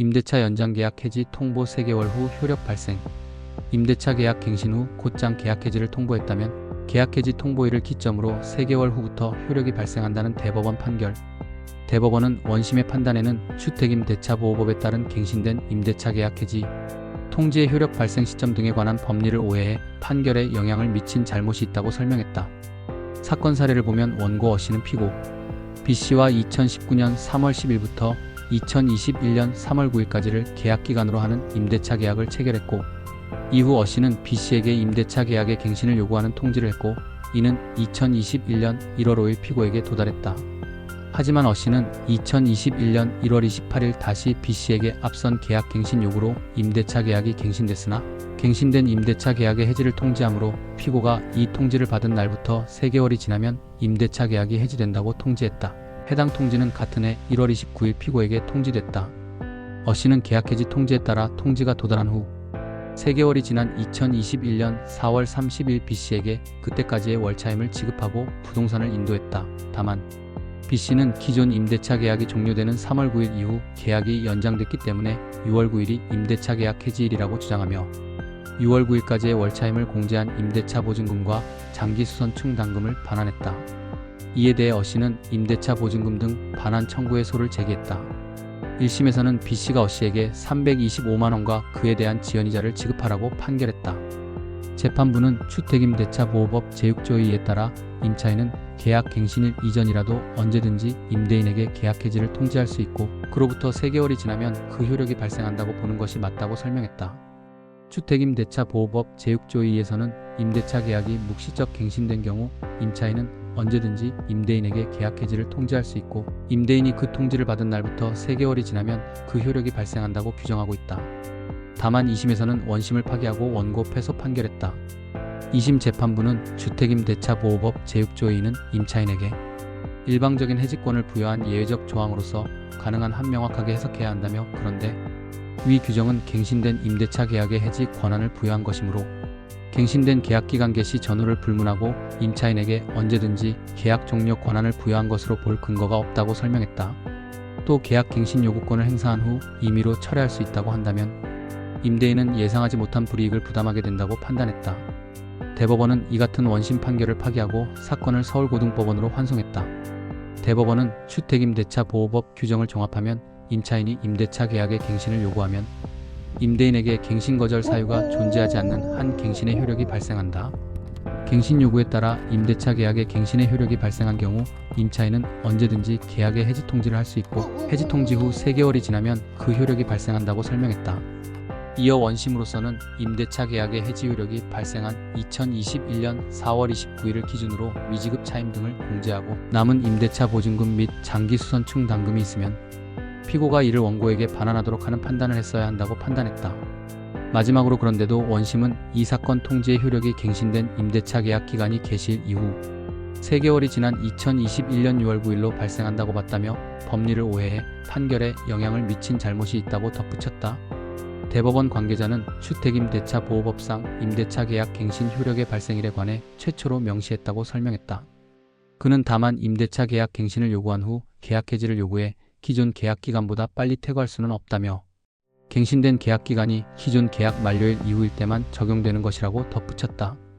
임대차 연장 계약 해지 통보 3개월 후 효력 발생. 임대차 계약 갱신 후 곧장 계약 해지를 통보했다면 계약 해지 통보일을 기점으로 3개월 후부터 효력이 발생한다는 대법원 판결. 대법원은 원심의 판단에는 주택임대차보호법에 따른 갱신된 임대차 계약 해지, 통지의 효력 발생 시점 등에 관한 법리를 오해해 판결에 영향을 미친 잘못이 있다고 설명했다. 사건 사례를 보면 원고 어 씨는 피고, B 씨와 2019년 3월 10일부터 2021년 3월 9일까지를 계약 기간으로 하는 임대차 계약을 체결했고, 이후 어 씨는 B 씨에게 임대차 계약의 갱신을 요구하는 통지를 했고, 이는 2021년 1월 5일 피고에게 도달했다. 하지만 어 씨는 2021년 1월 28일 다시 B 씨에게 앞선 계약 갱신 요구로 임대차 계약이 갱신됐으나 갱신된 임대차 계약의 해지를 통지하므로 피고가 이 통지를 받은 날부터 3개월이 지나면 임대차 계약이 해지된다고 통지했다. 해당 통지는 같은 해 1월 29일 피고에게 통지됐다. 어 씨는 계약 해지 통지에 따라 통지가 도달한 후 3개월이 지난 2021년 4월 30일 B 씨에게 그때까지의 월차임을 지급하고 부동산을 인도했다. 다만 B 씨는 기존 임대차 계약이 종료되는 3월 9일 이후 계약이 연장됐기 때문에 6월 9일이 임대차 계약 해지일이라고 주장하며 6월 9일까지의 월차임을 공제한 임대차 보증금과 장기 수선 충당금을 반환했다. 이에 대해 어 씨는 임대차 보증금 등 반환 청구의 소를 제기했다. 1심에서는 B 씨가 어 씨에게 325만 원과 그에 대한 지연이자를 지급하라고 판결했다. 재판부는 주택임대차보호법 제6조 2에 따라 임차인은 계약 갱신일 이전이라도 언제든지 임대인에게 계약 해지를 통지할 수 있고 그로부터 3개월이 지나면 그 효력이 발생한다고 보는 것이 맞다고 설명했다. 주택임대차보호법 제6조 2에서는 임대차 계약이 묵시적 갱신된 경우 임차인은 언제든지 임대인에게 계약 해지를 통지할 수 있고 임대인이 그 통지를 받은 날부터 3개월이 지나면 그 효력이 발생한다고 규정하고 있다. 다만 2심에서는 원심을 파기하고 원고 패소 판결했다. 2심 재판부는 주택임대차보호법 제6조 2는 임차인에게 일방적인 해지권을 부여한 예외적 조항으로서 가능한 한 명확하게 해석해야 한다며 그런데 위 규정은 갱신된 임대차 계약의 해지 권한을 부여한 것이므로 갱신된 계약 기간 개시 전후를 불문하고 임차인에게 언제든지 계약 종료 권한을 부여한 것으로 볼 근거가 없다고 설명했다. 또 계약 갱신 요구권을 행사한 후 임의로 철회할 수 있다고 한다면 임대인은 예상하지 못한 불이익을 부담하게 된다고 판단했다. 대법원은 이 같은 원심 판결을 파기하고 사건을 서울고등법원으로 환송했다. 대법원은 주택임대차 보호법 규정을 종합하면 임차인이 임대차 계약의 갱신을 요구하면 임대인에게 갱신 거절 사유가 존재하지 않는 한 갱신의 효력이 발생한다. 갱신 요구에 따라 임대차 계약의 갱신의 효력이 발생한 경우 임차인은 언제든지 계약의 해지 통지를 할 수 있고 해지 통지 후 3개월이 지나면 그 효력이 발생한다고 설명했다. 이어 원심으로서는 임대차 계약의 해지 효력이 발생한 2021년 4월 29일을 기준으로 미지급 차임 등을 공제하고 남은 임대차 보증금 및 장기 수선 충당금이 있으면 피고가 이를 원고에게 반환하도록 하는 판단을 했어야 한다고 판단했다. 마지막으로 그런데도 원심은 이 사건 통지의 효력이 갱신된 임대차 계약 기간이 개시일 이후 3개월이 지난 2021년 6월 9일로 발생한다고 봤다며 법리를 오해해 판결에 영향을 미친 잘못이 있다고 덧붙였다. 대법원 관계자는 주택임대차 보호법상 임대차 계약 갱신 효력의 발생일에 관해 최초로 명시했다고 설명했다. 그는 다만 임대차 계약 갱신을 요구한 후 계약 해지를 요구해 기존 계약 기간보다 빨리 퇴거할 수는 없다며 갱신된 계약 기간이 기존 계약 만료일 이후일 때만 적용되는 것이라고 덧붙였다.